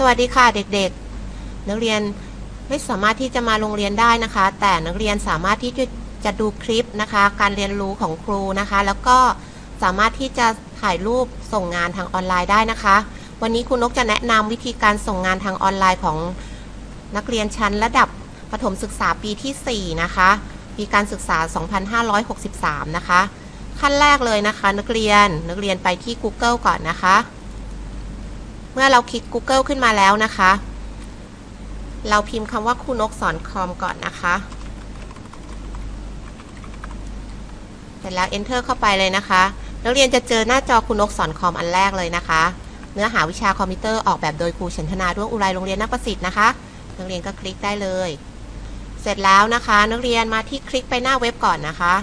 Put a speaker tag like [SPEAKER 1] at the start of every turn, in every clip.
[SPEAKER 1] สวัสดีค่ะเด็กๆ นักเรียนไม่สามารถที่จะมาโรงเรียนได้นะคะ แต่นักเรียนสามารถที่จะจะดูคลิปนะคะ การเรียนรู้ของครูนะคะ แล้วก็สามารถที่จะถ่ายรูปส่งงานทางออนไลน์ได้นะคะ วันนี้คุณนกจะแนะนำวิธีการส่งงานทางออนไลน์ของนักเรียนชั้นระดับประถมศึกษาปีที่ 4 นะคะปีการศึกษา 2563 นะคะ ขั้นแรกเลยนะคะ นักเรียนนักเรียนไปที่ Google ก่อนนะคะ เมื่อเราคลิก Google ขึ้นมาแล้วนะคะ เราพิมพ์คำว่าครูนกสอนคอมก่อนนะคะ เสร็จแล้ว Enter เข้าไปเลยนะคะ นักเรียนจะเจอหน้าจอครูนกสอนคอมอันแรกเลยนะคะ เนื้อหาวิชาคอมพิวเตอร์ออกแบบโดยครูชันธนาด้วงอุไรโรงเรียนนักประสิทธิ์นะคะ นักเรียนก็คลิกได้เลย เสร็จแล้วนะคะ นักเรียนมาที่คลิกไปหน้าเว็บก่อนนะคะ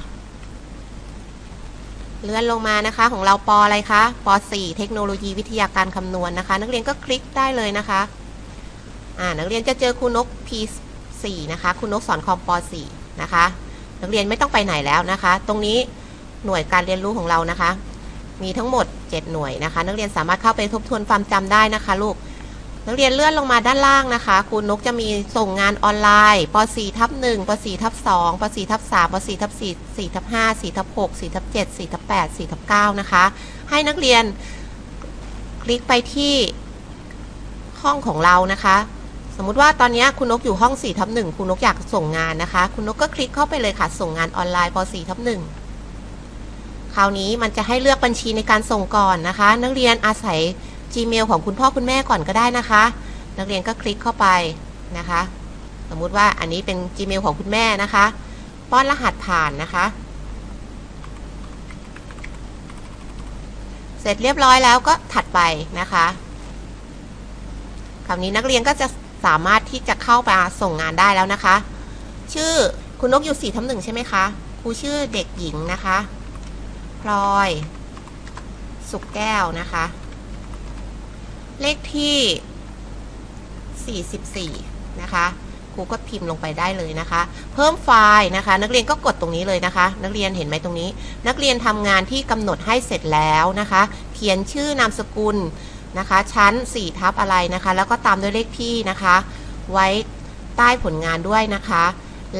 [SPEAKER 1] เลื่อนลงมานะคะ ของเราปออะไรคะป .4 เทคโนโลยีวิทยาการคำนวณนะคะ นักเรียนก็คลิกได้เลยนะคะอ่านักเรียนจะเจอครูนก P4 นะคะครูนกสอนคอมป .4 นะคะ นักเรียนไม่ต้องไปไหนแล้วนะคะ ตรงนี้หน่วยการเรียนรู้ของเรานะคะ มีทั้งหมด 7 หน่วยนะคะ นักเรียนสามารถเข้าไปทบทวนความจำได้นะคะลูก นักเรียนเลื่อนลงมาด้านล่างนะคะครูนกจะมีส่งงานออนไลน์ป .4 ทับ1ป .4 ทับ2ป .4 ทับ3ป .4 ทับ4 4ทับ5 4ทับ6 4ทับ7 4ทับ8 4ทับ9นะคะ ให้นักเรียนคลิกไปที่ห้องของเรานะคะ สมมุติว่าตอนนี้คุณนกอยู่ห้อง4ทับ1คุณนกอยากส่งงานนะคะ คุณนกก็คลิกเข้าไปเลยค่ะ ส่งงานออนไลน์ป .4 ทับ1คราวนี้มันจะให้เลือกบัญชีในการส่งก่อนนะคะ นักเรียนอาศัย Gmail ของคุณพ่อคุณแม่ก่อนก็ได้นะคะ นักเรียนก็คลิกเข้าไปนะคะ สมมุติว่าอันนี้เป็น Gmail ของคุณแม่นะคะ ป้อนรหัสผ่านนะคะ เสร็จเรียบร้อยแล้วก็ถัดไปนะคะคราวนี้นักเรียนก็จะสามารถที่จะเข้าไปส่งงานได้แล้วนะคะ ชื่อคุณนกอยู่สี่ทับหนึ่งใช่ไหมคะครูชื่อเด็กหญิงนะคะ พลอย สุกแก้วนะคะ เลขที่ 44 นะคะครูก็พิมพ์ลงไปได้เลยนะคะ เพิ่มไฟล์นะคะ นักเรียนก็กดตรงนี้เลยนะคะ นักเรียนเห็นไหมตรงนี้ นักเรียนทำงานที่กำหนดให้เสร็จแล้วนะคะ เขียนชื่อนามสกุลนะคะ ชั้น4ทับอะไรนะคะ แล้วก็ตามด้วยเลขที่นะคะ ไว้ใต้ผลงานด้วยนะคะ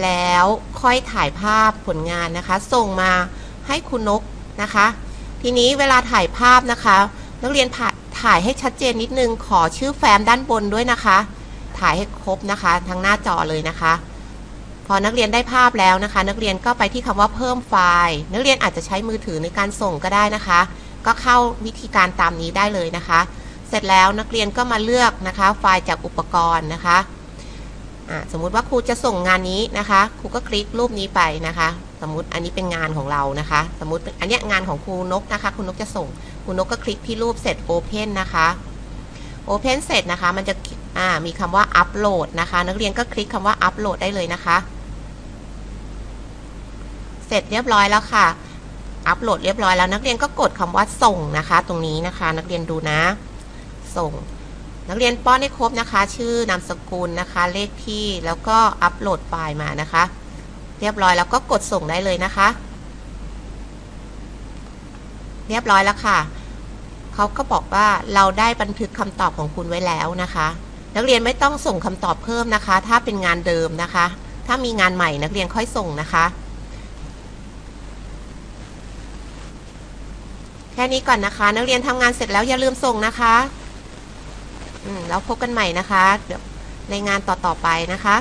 [SPEAKER 1] แล้วค่อยถ่ายภาพผลงานนะคะ ส่งมาให้คุณนกนะคะ ทีนี้เวลาถ่ายภาพนะคะ นักเรียนผ่า ถ่ายให้ชัดเจนนิดนึง ขอชื่อแฟ้มด้านบนด้วยนะคะ ถ่ายให้ครบนะคะ ทั้งหน้าจอเลยนะคะ พอนักเรียนได้ภาพแล้วนะคะ นักเรียนก็ไปที่คำว่าเพิ่มไฟล์ นักเรียนอาจจะใช้มือถือในการส่งก็ได้นะคะ ก็เข้าวิธีการตามนี้ได้เลยนะคะ เสร็จแล้วนักเรียนก็มาเลือกนะคะ ไฟล์จากอุปกรณ์นะคะสมมุติว่าครูจะส่งงานนี้นะคะครูก็คลิกรูปนี้ไปนะคะ สมมุติอันนี้เป็นงานของเรานะคะ สมมุติอันนี้งานของครูนกนะคะครูนกจะส่ง คุณนกก็คลิกที่รูปเสร็จ Open นะคะ Open เสร็จนะคะ มันจะอ่ามีคำว่า Upload นะคะ นักเรียนก็คลิกคำว่า Upload ได้เลยนะคะ เสร็จเรียบร้อยแล้วค่ะ อัปโหลดเรียบร้อยแล้ว นักเรียนก็กดคำว่าส่งนะคะ ตรงนี้นะคะ นักเรียนดูนะ ส่ง นักเรียนป้อนให้ครบนะคะ ชื่อนามสกุลนะคะ เลขที่แล้วก็อัปโหลดไฟล์มานะคะ เรียบร้อยแล้วก็กดส่งได้เลยนะคะ เรียบร้อยแล้วค่ะ เขาก็บอกว่าเราได้บันทึกคำตอบของคุณไว้แล้วนะคะ นักเรียนไม่ต้องส่งคำตอบเพิ่มนะคะ ถ้าเป็นงานเดิมนะคะ ถ้ามีงานใหม่นักเรียนค่อยส่งนะคะ แค่นี้ก่อนนะคะ นักเรียนทำงานเสร็จแล้วอย่าลืมส่งนะคะอืมแล้วพบกันใหม่นะคะเดี๋ยวในงานต่อๆไปนะคะ